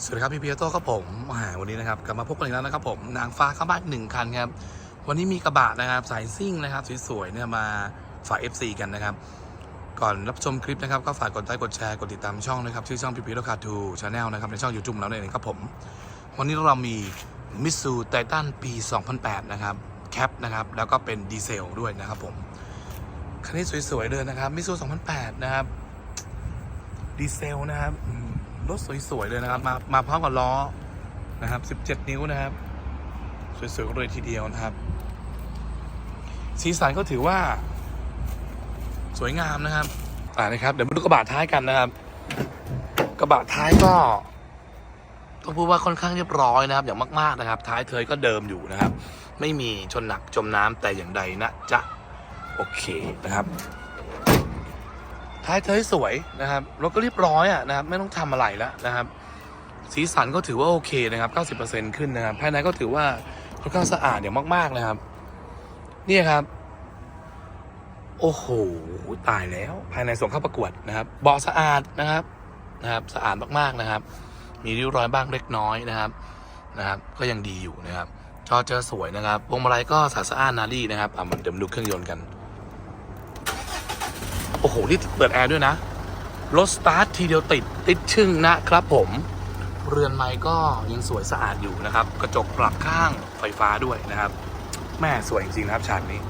สวัสดีครับพี่เพียโต้ครับผมอ่าวันนี้นะครับกลับมาพบกันอีกแล้วนะครับผมนางฟ้าข้ามบ้านหนึ่งคันครับวันนี้มีกระบะนะครับสายซิ่งนะครับสวยๆเนี่ยมาฝาก FC กันนะครับ ก่อนรับชมคลิปนะครับก็ฝากกดไลค์กดแชร์กดติดตามช่องนะครับชื่อช่องพี่เพียโต้คาทูชาแนลนะครับในช่องยูทูบเราเนี่ยเองครับผมวันนี้เรามีมิสซูไททันปี 2008 นะครับแคปนะครับแล้วก็เป็นดีเซลด้วยนะครับผมคันนี้สวยๆเลยนะครับมิสซู2008 นะครับดีเซลนะครับ รถสวยๆเลยนะครับ มามาพร้อมกับล้อนะครับ 17 นิ้วนะครับ สวยๆเลยทีเดียวนะครับ สีสันก็ถือว่า สวยงามนะครับ อ่านะครับ เดี๋ยวมาดูกระบะท้ายกันนะครับ กระบะท้ายก็ต้องพูดว่าค่อนข้างเรียบร้อยนะครับ อย่างมากๆนะครับ ท้ายเทยก็เดิมอยู่นะครับ ไม่มีชนหนักจมน้ำแต่อย่างใดนะจ๊ะโอเคนะครับ ท้ายเทยสวยนะครับรถก็เรียบร้อยอะนะครับไม่ต้องทำอะไรแล้วนะครับ สีสันก็ถือว่าโอเคนะครับ 90%ขึ้นนะครับภายในก็ถือว่าค่อนข้างสะอาดอย่างมากๆนะครับนี่ครับโอ้โหตายแล้วภายในส่งเข้าประกวดนะครับเบาะสะอาดนะครับนะครับสะอาดมากๆนะครับ มีริ้วรอยบ้างเล็กน้อยนะครับนะครับ ก็ยังดีอยู่นะครับจอเจอสวยนะครับวงมาลัยก็สะอาดนารีนะครับอะมาเดี๋ยวมาดูเครื่องยนต์กัน โอ้โห นี่เปิดแอร์ด้วยนะ รถสตาร์ททีเดียวติด ติดชึ่งนะครับผม เรือนไม้ก็ยังสวยสะอาดอยู่นะครับ กระจกปรับข้างไฟฟ้าด้วยนะครับ แม่สวยจริงๆนะครับฉากนี้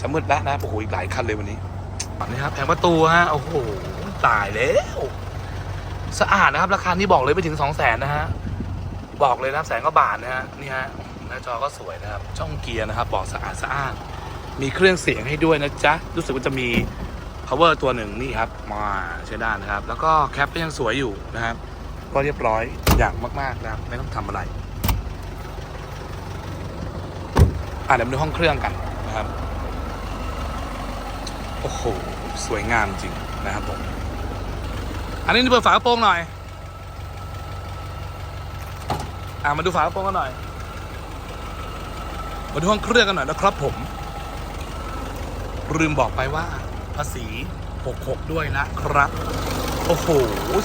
จะมืดแล้วนะโอ้โหอีกหลายคันเลยวันนี้นนี้ครับแผงประตูฮะโอ้โหตายแล้วสะอาดนะครับ ราคานี้บอกเลยไปถึงสองแสนนะฮะบอกเลยนะแสนก็บาทนะฮะนี่ฮะหน้าจอก็สวยนะครับ ช่องเกียร์นะครับ บอกสะอาดสะอ้านมีเครื่องเสียงให้ด้วยนะจ๊ะรู้สึกว่าจะมี power ตัวหนึ่งนี่ครับมาใช้ได้นะครับ แล้วก็แคปก็ยังสวยอยู่นะครับ ก็เรียบร้อยอย่างมากๆนะครับไม่ต้องทำอะไรอะเดี๋ยวมาดูห้องเครื่องกันนะครับ โอ้โห สวยงามจริงนะครับผม อันนี้เปิดฝากระโปรงหน่อย อะมาดูฝากระโปรงกันหน่อย มาดูห้องเครื่องกันหน่อยนะครับผม ลืมบอกไปว่า ภาษี 66 ด้วยนะครับ โอ้โห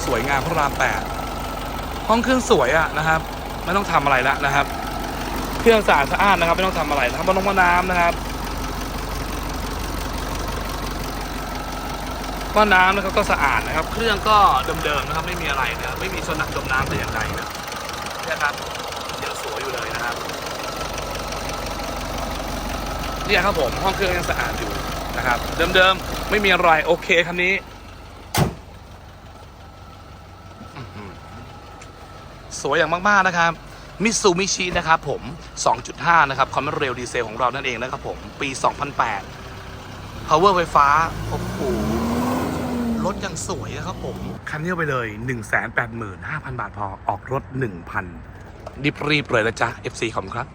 สวยงามพระราม 8 ห้องเครื่องสวยอะนะครับ ไม่ต้องทำอะไรล้วนะครับ เครื่องสะอาดสะอานนะครับ ไม่ต้องทำอะไรนะครับมันลงมาน้ำนะครับก็น้ำนะครับก็สะอาดนะครับ เครื่องก็เดิมๆนะครับ ไม่มีอะไรนะครับไม่มีชนหนักจมน้ำแต่อย่างใดนะนี่ครับยังสวยอยู่เลยนะครับเนี่ยครับผมห้องเครื่องยังสะอาดอยู่ นะครับ เดิมๆ ไม่มีอะไรโอเคคันนี้อื้อหือสวยอย่างมากๆนะครับมิตซูมิชินะครับผม 2.5 นะครับ ความเร็วดีเซลของเรานั่นเองนะครับผม ปี 2008 power ไฟฟ้า โอ้โห รถยังสวยนะครับผม คันนี้เอาไปเลย 185,000 บาทพอ ออกรถ 1,000รีบๆเลยนะจ๊ะ FC ขอบคุณครับ